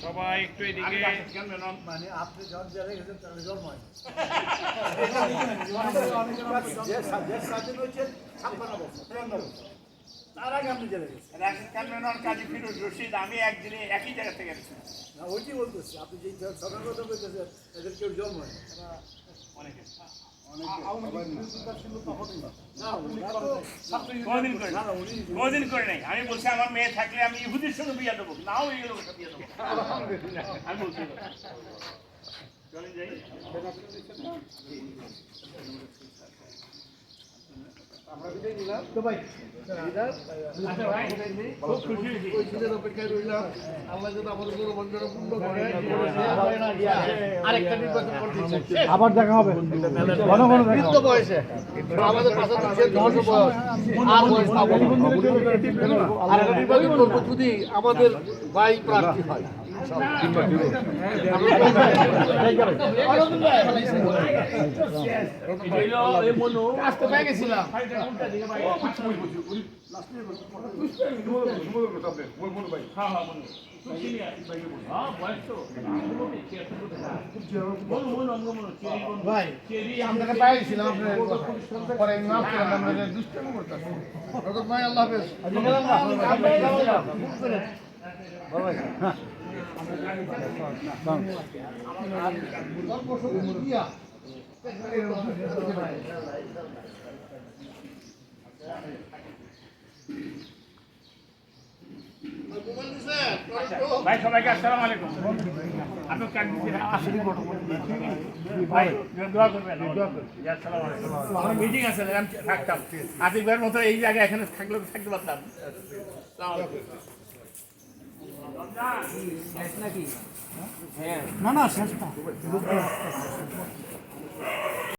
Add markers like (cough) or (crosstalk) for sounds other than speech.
সবাই একটু এদিকে মানে আপনি জেলে গেছেন তাহলে হয়। (laughs) তার আগে জেলে গেছেন। কাজী ফিরোজ রশিদ আমি একদিনে একই জায়গা থেকে গেছি। না ওইটি বলতেছি আপনি যে সরকার কথা বলতেছেন এদের কেউ জন্ম হয় অনেকে। কোনদিন করে নাই? আমি বলছি, আমার মেয়ে থাকলে আমি ইহুদির সঙ্গে বিয়ে দেবো। নাও এই লোকের বিয়ে দেবো। আমি বলছি আবার দেখা হবে বৃদ্ধ বয়সে আমাদের আমাদের ভাই প্রার্থী হয় ভাই চেরি আপনাকে পেয়ে আপনার পরে মাফ করে আমরা দুষ্টামি করতাম ভাই আল্লাহ হাফেজ ভাই সবাইকে আসসালামু আলাইকুম। আপনি কাট ভাই দোয়া করবেন আসসালামু আলাইকুম। আমার মিটিং আছে আমি থাকতাম। আতিক মতো এই জায়গায় এখানে থাকলে থাকতে পারতাম। আসসালামু আলাইকুম। না না শেষ না